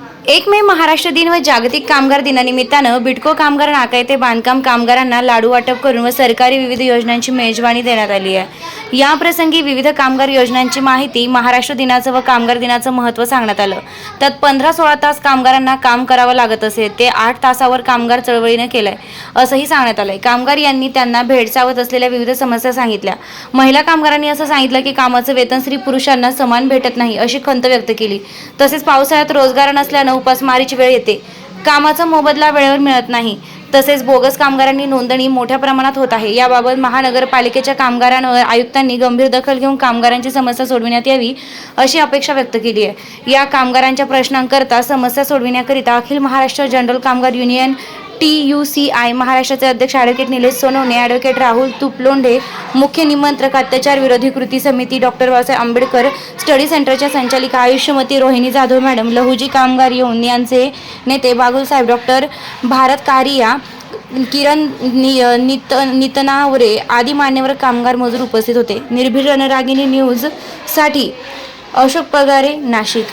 एक मे महाराष्ट्र दिन व जागतिक कामगार दिनानिमित्तानं बिटको कामगार नाका येथे बांधकाम कामगारांना लाडू वाटप करून व सरकारी विविध योजनांची मेजवानी देण्यात आली आहे. याप्रसंगी विविध कामगार योजनांची माहिती महाराष्ट्र दिनाचं व कामगार दिनाचं महत्त्व सांगण्यात आलं. त्यात पंधरा सोळा तास कामगारांना काम करावं लागत असे ते आठ तासावर कामगार चळवळीनं केलंय असंही सांगण्यात आलंय. कामगार यांनी त्यांना भेडसावत असलेल्या विविध समस्या सांगितल्या. महिला कामगारांनी असं सांगितलं की कामाचं वेतन स्त्री पुरुषांना समान भेटत नाही अशी खंत व्यक्त केली. तसेच पावसाळ्यात रोजगार नसल्यानं उपासमारीची वेळ येते. कामाचा मोबदला वेळेवर मिळत नाही. तसेच बोगस कामगारांनी नोंदणी मोठ्या प्रमाणात होत आहे. याबाबत महानगरपालिकेच्या कामगारांवर आयुक्तांनी गंभीर दखल घेऊन कामगारांची समस्या सोडविण्यात यावी अशी अपेक्षा व्यक्त केली आहे. या कामगारांच्या प्रश्नांकरता समस्या सोडविण्याकरिता अखिल महाराष्ट्र जनरल कामगार union T U C I महाराष्ट्राचे अध्यक्ष ॲडव्होकेट निलेश सोनवणे ॲडव्होकेट राहुल तुपलोंढे मुख्य निमंत्रक अत्याचार विरोधी कृती समिती डॉक्टर बाबासाहेब आंबेडकर स्टडी सेंटरच्या संचालिका आयुष्यमती रोहिणी जाधव मॅडम लहुजी कामगार येऊन यांचे नेते बागुलसाहेब डॉक्टर भारत कारिया किरण नि नित नितनावरे आदी मान्यवर कामगार मजूर उपस्थित होते. निर्भीड रणरागिणी न्यूजसाठी अशोक पगारे नाशिक.